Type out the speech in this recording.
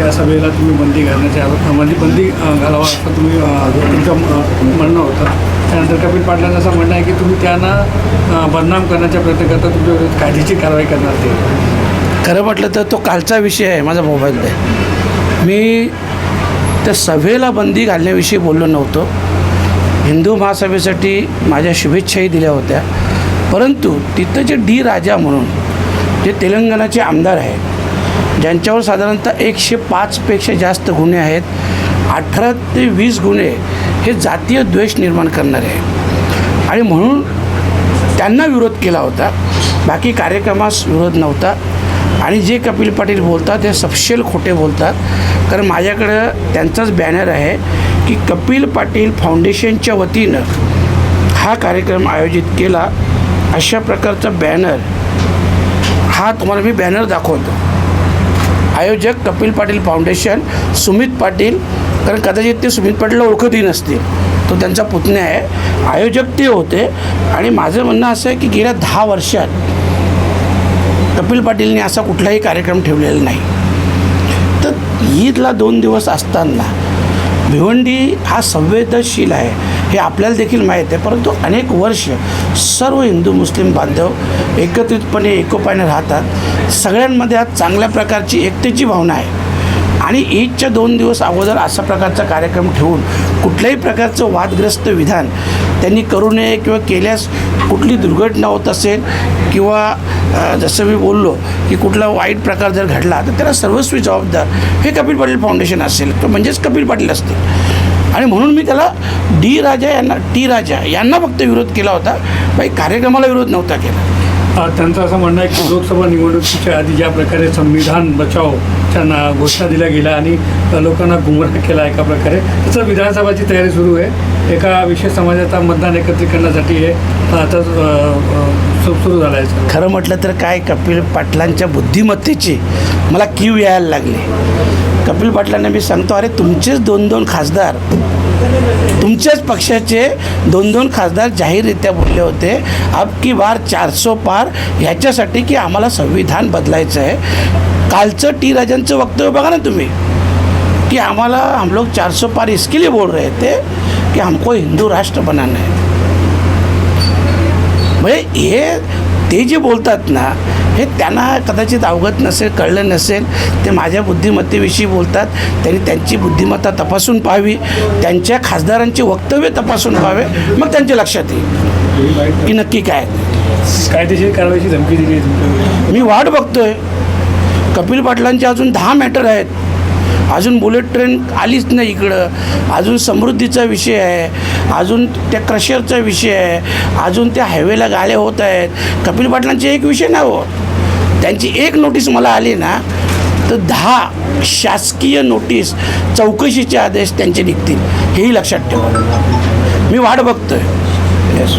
त्या सभेला तुम्ही बंदी घालण्याच्या म्हणजे बंदी घालावा असं तुम्ही तुमचं म्हणणं होतं. त्यानंतर कपिल पाटलांचं असं म्हणणं आहे की तुम्ही त्यांना बदनाम करण्याचा प्रयत्न करता तुमच्या कायदेची कारवाई करणार ते. खरं म्हटलं तर तो कालचा विषय आहे माझा मोबाईल मी त्या सभेला बंदी घालण्याविषयी बोललो नव्हतो. हिंदू महासभेसाठी माझ्या शुभेच्छाही दिल्या होत्या. परंतु तिथं जे डी राजा म्हणून जे तेलंगणाचे आमदार आहेत ज्यांच्यावर साधारणतः एकशे पाचपेक्षा जास्त गुन्हे आहेत अठरा ते वीस गुन्हे हे जातीय द्वेष निर्माण करणारे आहे आणि म्हणून त्यांना विरोध केला होता बाकी कार्यक्रमास विरोध नव्हता. आणि जे कपिल पाटील बोलतात ते सपशेल खोटे बोलतात. कारण माझ्याकडं त्यांचाच बॅनर आहे की कपिल पाटील फाउंडेशनच्या वतीनं हा कार्यक्रम आयोजित केला. अशा प्रकारचा बॅनर हा तुम्हाला मी बॅनर दाखवतो. आयोजक कपिल पाटील फाउंडेशन सुमित पाटील कारण कदाचित ते सुमित पाटीलला ओळखतही नसतील. तो त्यांचा पुतण्या आहे. आयोजक ते होते. आणि माझं म्हणणं असं आहे की गेल्या दहा वर्षात कपिल पाटीलने असा कुठलाही कार्यक्रम ठेवलेला नाही. तर ईदला दोन दिवस असताना भिवंडी हा संवेदनशील आहे. हे आपल्याला देखील माहीत आहे. परंतु अनेक वर्ष सर्व हिंदू मुस्लिम बांधव एकत्रितपणे एकोपाने राहतात. सगळ्यांमध्ये आज चांगल्या प्रकारची एकतेची भावना आहे. आणि ईदच्या दोन दिवस अगोदर असा प्रकारचा कार्यक्रम ठेवून कुठल्याही प्रकारचं वादग्रस्त विधान त्यांनी करू नये किंवा केल्यास कुठली दुर्घटना होत असेल किंवा जसं मी बोललो की कुठला वाईट प्रकार जर घडला तर त्याला सर्वस्वी जबाबदार हे कपिल पाटील फाउंडेशन असेल. तर म्हणजेच कपिल पाटील असतील. आणि म्हणून मी त्याला डी राजा यांना टी राजा यांना फक्त विरोध केला होता. बाई कार्यक्रमाला विरोध नव्हता केला. त्यांचं असं म्हणणं आहे की लोकसभा निवडणुकीच्या आधी ज्या प्रकारे संविधान बचावच्या ना घोषणा दिल्या गेल्या आणि लोकांना गुमराह केला एका प्रकारे तसं विधानसभाची तयारी सुरू आहे. एका विशेष समाजाचा मतदान एकत्रित करण्यासाठी हे आता सुरू झालं आहे. खरं म्हटलं तर काय कपिल पाटलांच्या बुद्धिमत्तेची मला कीव यायला लागली. कपिल पाटलांना मी सांगतो अरे तुमचेच दोन दोन खासदार तुमच्याच पक्षाचे दोन दोन खासदार जाहीररित्या बोलले होते अब की बार चारसो पार ह्याच्यासाठी की आम्हाला संविधान बदलायचं आहे. कालचं टी राजांचं वक्तव्य बघा ना तुम्ही कि हमारा हम लोग 400 पार इसके लिए बोल रहे थे कि हमको हिंदू राष्ट्र बनाना है। म्हणजे हे ते जे बोलतात ना हे त्यांना कदाचित अवगत नसेल कळलं नसेल ते माझ्या बुद्धिमत्तेविषयी बोलतात त्यांनी त्यांची बुद्धिमत्ता तपासून पाहावी त्यांच्या खासदारांची वक्तव्य तपासून पाहावे मग त्यांच्या लक्षात येईल. की नक्की काय कायदेशीर कारवाईची धमकी दिली मी वाट बघतोय. कपिल पाटलांचे अजून दहा मॅटर आहेत. अजून बुलेट ट्रेन आलीच नाही इकडं. अजून समृद्धीचा विषय आहे. अजून त्या क्रशरचा विषय आहे. अजून त्या हायवेला गाड्या होत आहेत. कपिल पाटलांचे एक विषय नाही हो. त्यांची एक नोटीस मला आली ना तर दहा शासकीय नोटीस चौकशीचे आदेश त्यांचे निघतील. हेही लक्षात ठेवा. मी वाट बघतोय. येस